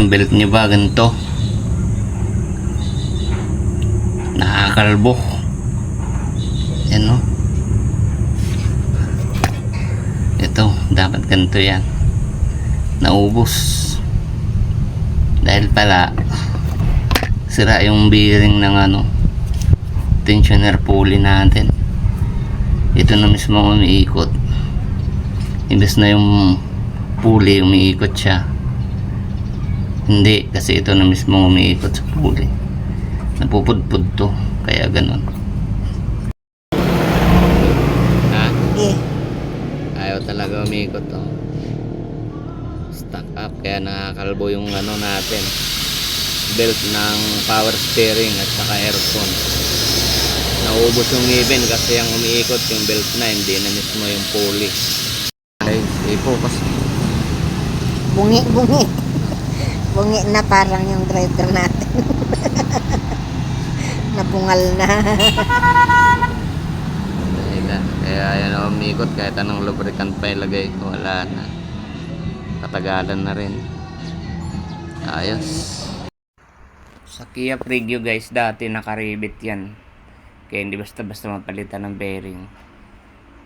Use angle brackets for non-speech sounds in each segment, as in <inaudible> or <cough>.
Ang belt niya ba ganito? Nakakalbo. Yan no? Ito, dapat ganito yan. Naubos. Dahil pala, sira yung bearing ng ano, tensioner pulley natin. Ito na mismo umiikot. Imbes na yung pulley, umiikot siya. Hindi, kasi ito na mismo umiikot sa pulley. Napupudpud to, kaya ganun. Ha? Eh, Ayaw talaga umiikot to. Stuck up, kaya nakakalbo yung ano natin. Belt ng power steering at saka aircon. Naubos yung ngipin kasi ang umiikot yung belt na, hindi na mismo yung pulley. Ay, i-focus. bungi, bungi. Bungi na parang yung driver natin. <laughs> Nabungal na. Na. Kaya yan ako umiikot kahit anong lubricant pa ilagay ko, wala na. Katagalan na rin. Ayos. Sa Kia Preview guys, dati nakaribit yan. Kaya hindi basta-basta mapalitan ng bearing.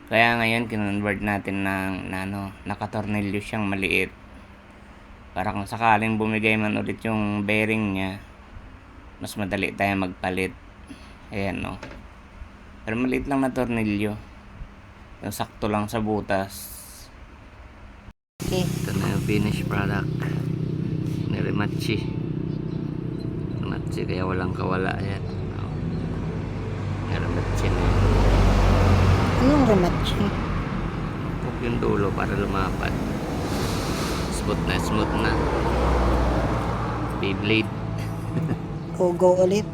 Kaya ngayon, kinonvert natin ng na, ano, nakatornilyo siyang maliit. Para kung sakaling bumigay man ulit yung bearing niya, mas madali tayo magpalit. Ayan no. Pero maliit lang na tornilyo. Yung sakto lang sa butas. Okay. Ito na yung finished product. Ni Rimachi. Rimachi kaya walang kawala yan. Oh. Ni Rimachi na yun. Anong rematch? Huwag yung dulo para lumapad. Smooth na, smooth na. Beyblade. Go, go ulit.